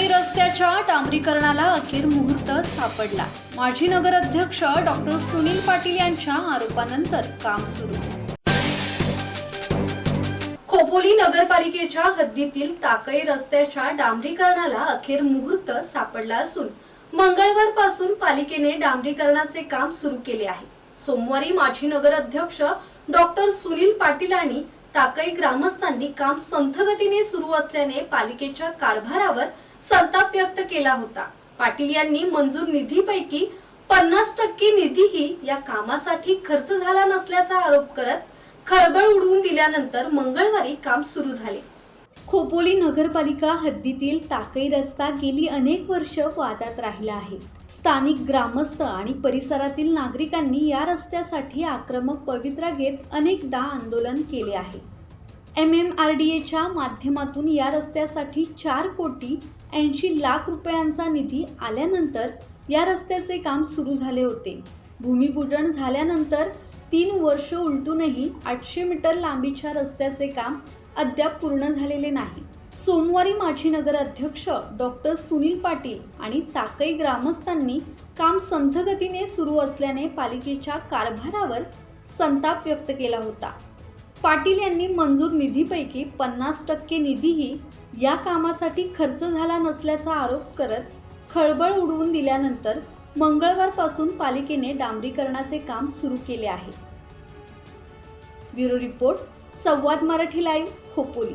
मुंबई रस्त्याच्या डांबरीकरणाला अखेर मुहूर्त सापडला. माजी नगराध्यक्ष डॉक्टर सुनील पाटील यांच्या आरोपानंतर काम सुरू. खोपोली नगरपालिकेच्या हद्दीतील ताकई रस्त्याच्या डांबरीकरणाला अखेर मुहूर्त सापडला असून मंगळवारपासून पालिकेने डांबरीकरणाचे काम सुरू केले आहे. सोमवारी माजी नगराध्यक्ष डॉक्टर सुनील पाटील आणि ताकई ग्रामस्थांनी काम संथगतीने सुरू असल्याने पालिकेच्या कारभारावर संताप व्यक्त केला होता. पाटील यांनी मंजूर निधीपैकी पन्नास टक्के निधीही या कामासाठी खर्च झाला नसल्याचा आरोप करत खळबळ उडवून दिल्यानंतर मंगळवारी काम सुरू झाले. खोपोली नगरपालिका हद्दीतील ताकई रस्ता गेली अनेक वर्ष वादात राहिला आहे. स्थानिक ग्रामस्थ आणि परिसरातील नागरिकांनी या रस्त्यासाठी आक्रमक पवित्रा घेत अनेकदा आंदोलन केले आहे. एम एम आर डी एच्या माध्यमातून या रस्त्यासाठी चार कोटी ऐंशी लाख रुपयांचा निधी आल्यानंतर या रस्त्याचे काम सुरू झाले होते. भूमिपूजन झाल्यानंतर तीन वर्ष उलटूनही आठशे मीटर लांबीच्या रस्त्याचे काम अद्याप पूर्ण झालेले नाही. सोमवारी माजी नगर अध्यक्ष डॉक्टर सुनील पाटील आणि ताकई ग्रामस्थांनी काम संथगतीने सुरू असल्याने पालिकेच्या कारभारावर संताप व्यक्त केला होता. पाटील यांनी मंजूर निधीपैकी पन्नास टक्के निधीही या कामासाठी खर्च झाला नसल्याचा आरोप करत खळबळ उडवून दिल्यानंतर मंगळवारपासून पालिकेने डांबरीकरणाचे काम सुरू केले आहे. ब्युरो रिपोर्ट संवाद मराठी लाईव्ह खोपोली.